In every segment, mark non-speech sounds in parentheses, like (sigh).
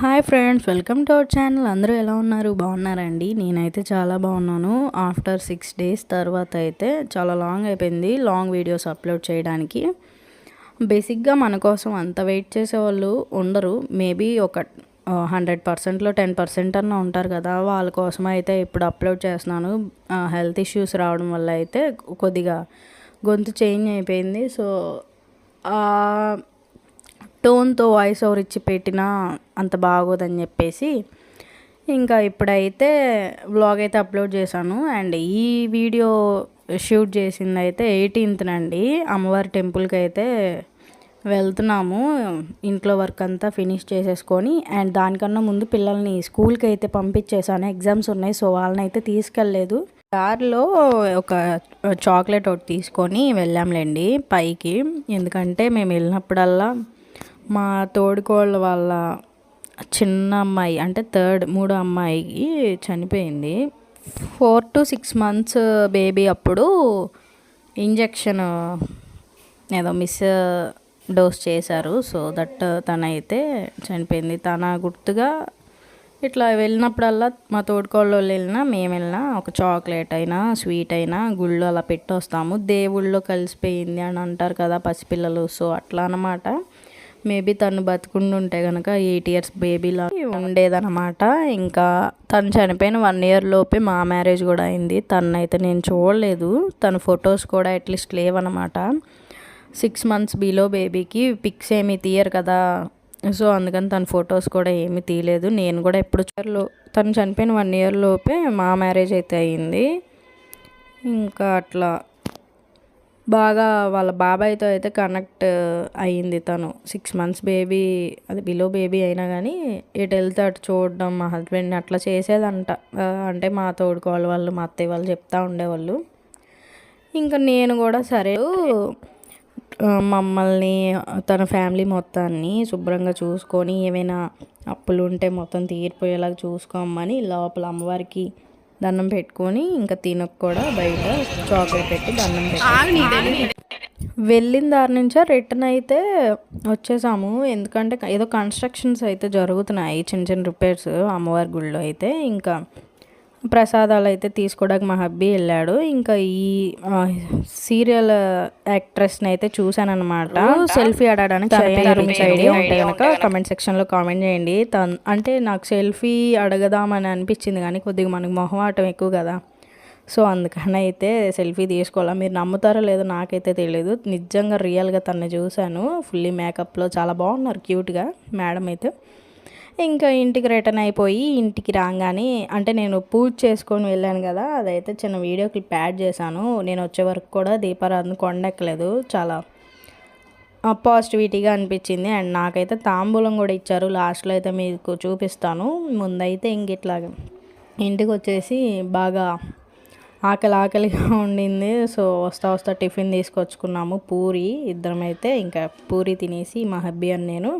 Hi friends welcome to our channel. అందరూ ఎలా ఉన్నారు? బాగున్నారండి? నేనైతే చాలా బాగున్నాను. ఆఫ్టర్ సిక్స్ డేస్ తర్వాత అయితే చాలా లాంగ్ అయిపోయింది లాంగ్ వీడియోస్ అప్లోడ్ చేయడానికి. బేసిక్గా మన కోసం అంత వెయిట్ చేసేవాళ్ళు ఉండరు. మేబీ ఒక హండ్రెడ్ పర్సెంట్లో టెన్ పర్సెంట్ అన్న ఉంటారు కదా. వాళ్ళ కోసం అయితే ఇప్పుడు అప్లోడ్ చేస్తున్నాను. హెల్త్ ఇష్యూస్ రావడం వల్ల అయితే కొద్దిగా గొంతు చేంజ్ అయిపోయింది. సో టోన్తో వాయిస్ ఓవర్ ఇచ్చి పెట్టినా అంత బాగోదని చెప్పేసి ఇంకా ఇప్పుడైతే వ్లాగ్ అయితే అప్లోడ్ చేశాను. అండ్ ఈ వీడియో షూట్ చేసింది అయితే ఎయిటీన్త్నండి అమ్మవారి టెంపుల్కి అయితే వెళ్తున్నాము. ఇంట్లో వర్క్ అంతా ఫినిష్ చేసేసుకొని అండ్ దానికన్నా ముందు పిల్లల్ని స్కూల్కి అయితే పంపించేసాను ఎగ్జామ్స్ ఉన్నాయి సో వాళ్ళని అయితే తీసుకెళ్ళలేదు. కార్లో ఒక చాక్లెట్ ఒకటి తీసుకొని వెళ్ళాంలేండి పైకి. ఎందుకంటే మేము వెళ్ళినప్పుడల్లా మా తోడుకోళ్ళ వాళ్ళ చిన్న అమ్మాయి అంటే థర్డ్ మూడో అమ్మాయికి చనిపోయింది. Four to six months baby అప్పుడు ఇంజెక్షన్ ఏదో మిస్ డోస్ చేశారు. సో దట్ తనైతే చనిపోయింది. తన గుర్తుగా ఇట్లా వెళ్ళినప్పుడల్లా మా తోడుకోళ్ళు వెళ్ళినా మేము వెళ్ళినా ఒక చాక్లెట్ అయినా స్వీట్ అయినా గుళ్ళు అలా పెట్టి వస్తాము దేవుళ్ళో కలిసిపోయింది అని అంటారు కదా పసిపిల్లలు. సో అట్లా అనమాట మేబీ తను బతుకుండి ఉంటే కనుక ఎయిట్ ఇయర్స్ బేబీలా ఉండేదనమాట ఇంకా తను చనిపోయిన వన్ ఇయర్ లోపే మా మ్యారేజ్ కూడా అయింది. తనైతే నేను చూడలేదు. తన ఫొటోస్ కూడా అట్లీస్ట్ లేవనమాట సిక్స్ మంత్స్ బిలో బేబీకి పిక్స్ ఏమీ తీయరు కదా. సో అందుకని తన ఫొటోస్ కూడా ఏమీ తీయలేదు. నేను కూడా ఎప్పుడు తను చనిపోయిన వన్ ఇయర్ లోపే మా మ్యారేజ్ అయితే అయ్యింది ఇంకా అట్లా బాగా వాళ్ళ బాబాయ్తో అయితే కనెక్ట్ అయ్యింది తను. సిక్స్ మంత్స్ బేబీ అది బిలో బేబీ అయినా కానీ ఎటు వెళ్తే అటు చూడడం మా హస్బెండ్ని అట్లా చేసేదంట. అంటే మా తోడుకోవాలి వాళ్ళు మా అత్తయ్య వాళ్ళు చెప్తా ఉండేవాళ్ళు. ఇంకా నేను కూడా సరే మమ్మల్ని తన ఫ్యామిలీ మొత్తాన్ని శుభ్రంగా చూసుకొని ఏమైనా అప్పులు ఉంటే మొత్తం తీరిపోయేలాగా చూసుకోమని లోపల అమ్మవారికి దండం పెట్టుకొని ఇంకా తినకు కూడా బయట చాక్లెట్ పెట్టి దండం పెట్టి వెళ్ళిన దారి నుంచే రిటర్న్ అయితే వచ్చేసాము. ఎందుకంటే ఏదో కన్స్ట్రక్షన్స్ అయితే జరుగుతున్నాయి చిన్న చిన్న రిపేర్స్ అమ్మవారి గుళ్ళో అయితే. ఇంకా ప్రసాదాలు అయితే తీసుకోవడానికి మా హబ్బీ వెళ్ళాడు. ఇంకా ఈ సీరియల్ యాక్ట్రెస్ని అయితే చూశాను అనమాట సెల్ఫీ అడగడానికి ఐడియా ఉంటే కనుక కమెంట్ సెక్షన్లో కామెంట్ చేయండి. అంటే నాకు సెల్ఫీ అడగదామని అనిపించింది కానీ కొద్దిగా మనకు మొహమాటం ఎక్కువ కదా. సో అందుకని అయితే సెల్ఫీ తీసుకోవాలా. మీరు నమ్ముతారో లేదో నాకైతే తెలియదు నిజంగా రియల్గా తను చూశాను. ఫుల్లీ మేకప్లో చాలా బాగున్నారు క్యూట్గా మేడం అయితే. ఇంకా ఇంటికి రిటర్న్ అయిపోయి ఇంటికి రాగానే అంటే నేను పూజ చేసుకొని వెళ్ళాను కదా అదైతే చిన్న వీడియో క్లిప్ యాడ్ చేశాను. నేను వచ్చే వరకు కూడా దీపారాధన కొండెక్కలేదు. చాలా పాజిటివిటీగా అనిపించింది. అండ్ నాకైతే తాంబూలం కూడా ఇచ్చారు. లాస్ట్లో అయితే మీకు చూపిస్తాను. ముందైతే ఇంక ఇట్లా ఇంటికి వచ్చేసి బాగా ఆకలి ఆకలిగా (laughs) ఉండింది. సో వస్తా వస్తా టిఫిన్ తీసుకొచ్చుకున్నాము. పూరి ఇద్దరం అయితే ఇంకా పూరి తినేసి మా హబ్బీ అని నేను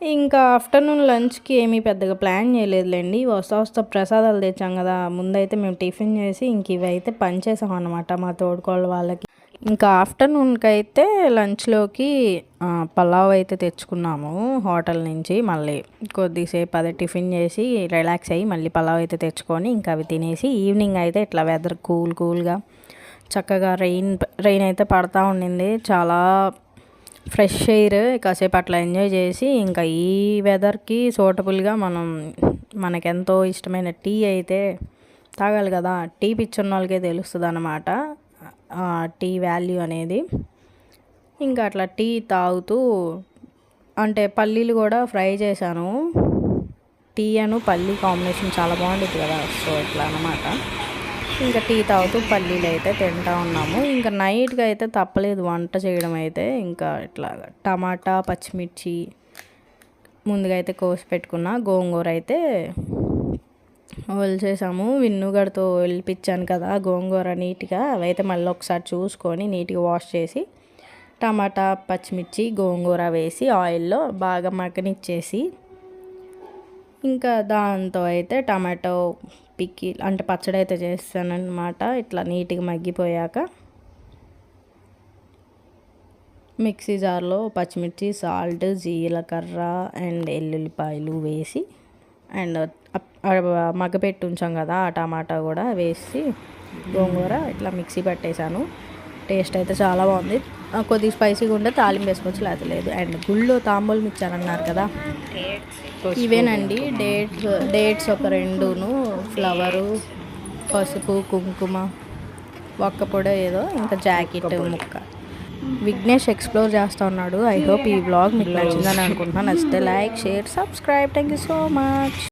ఇంకా ఆఫ్టర్నూన్ లంచ్కి ఏమీ పెద్దగా ప్లాన్ చేయలేదులేండి. వస్తా వస్తా ప్రసాదాలు తెచ్చాం కదా ముందైతే మేము టిఫిన్ చేసి ఇంక ఇవైతే పనిచేసాం అనమాట మా తోడుకోళ్ళ వాళ్ళకి. ఇంకా ఆఫ్టర్నూన్కి అయితే లంచ్లోకి పలావ్ అయితే తెచ్చుకున్నాము హోటల్ నుంచి. మళ్ళీ కొద్దిసేపు అదే టిఫిన్ చేసి రిలాక్స్ అయ్యి మళ్ళీ పలావ్ అయితే తెచ్చుకొని ఇంకా అవి తినేసి ఈవినింగ్ అయితే ఇట్లా వెదర్ కూల్ కూల్గా చక్కగా రెయిన్ రెయిన్ అయితే పడతా ఉండింది. చాలా ఫ్రెష్ ఎయిర్ కాసేపు అట్లా ఎంజాయ్ చేసి ఇంకా ఈ వెదర్కి సూటబుల్గా మనం మనకెంతో ఇష్టమైన టీ అయితే తాగాలి కదా. టీ పిచ్చున్న వాళ్ళకే తెలుస్తుంది అనమాట టీ వాల్యూ అనేది. ఇంకా అట్లా టీ తాగుతూ అంటే పల్లీలు కూడా ఫ్రై చేశాను. టీ అను పల్లీ కాంబినేషన్ చాలా బాగుంటుంది కదా. సో ఇట్లా అనమాట ఇంకా టీ తాగుతూ పల్లీలు అయితే తింటా ఉన్నాము. ఇంకా నైట్గా అయితే తప్పలేదు వంట చేయడం అయితే. ఇంకా ఇట్లా టమాటా పచ్చిమిర్చి ముందుగా అయితే కోసి పెట్టుకున్న. గోంగూర అయితే వలిచేసాము. విన్నుగడతో వెళ్ళిపించాను కదా గోంగూర నీట్గా. అవైతే మళ్ళీ ఒకసారి చూసుకొని నీట్గా వాష్ చేసి టమాటా పచ్చిమిర్చి గోంగూర వేసి ఆయిల్లో బాగా మగ్గనిచ్చేసి ఇంకా దాంతో అయితే టమాటో పిక్కి అంటే పచ్చడి అయితే చేస్తానన్నమాట. ఇట్లా నీట్గా మగ్గిపోయాక మిక్సీ జార్లో పచ్చిమిర్చి సాల్ట్ జీలకర్ర అండ్ ఎల్లుల్లిపాయలు వేసి అండ్ మగ్గపెట్టి ఉంచాం కదా ఆ టమాటా కూడా వేసి గోంగూర ఇట్లా మిక్సీ పట్టేశాను. టేస్ట్ అయితే చాలా బాగుంది. కొద్దిగా స్పైసీగా ఉంటే తాలింపు వేసుకోవచ్చు లేకపోతే లేదు. అండ్ గుళ్ళు తాంబూలం ఇచ్చారన్నారు కదా. ఇవేనండి డేట్స్ డేట్స్ ఒక రెండును ఫ్లవరు పసుపు కుంకుమ ఒక్క పొడ ఏదో ఇంకా జాకెట్ ముక్క. విఘ్నేష్ ఎక్స్ప్లోర్ చేస్తా ఉన్నాడు. ఐ హోప్ ఈ వ్లాగ్ మీకు నచ్చిందని అనుకుంటున్నాను. నచ్చితే like share subscribe. Thank you so much.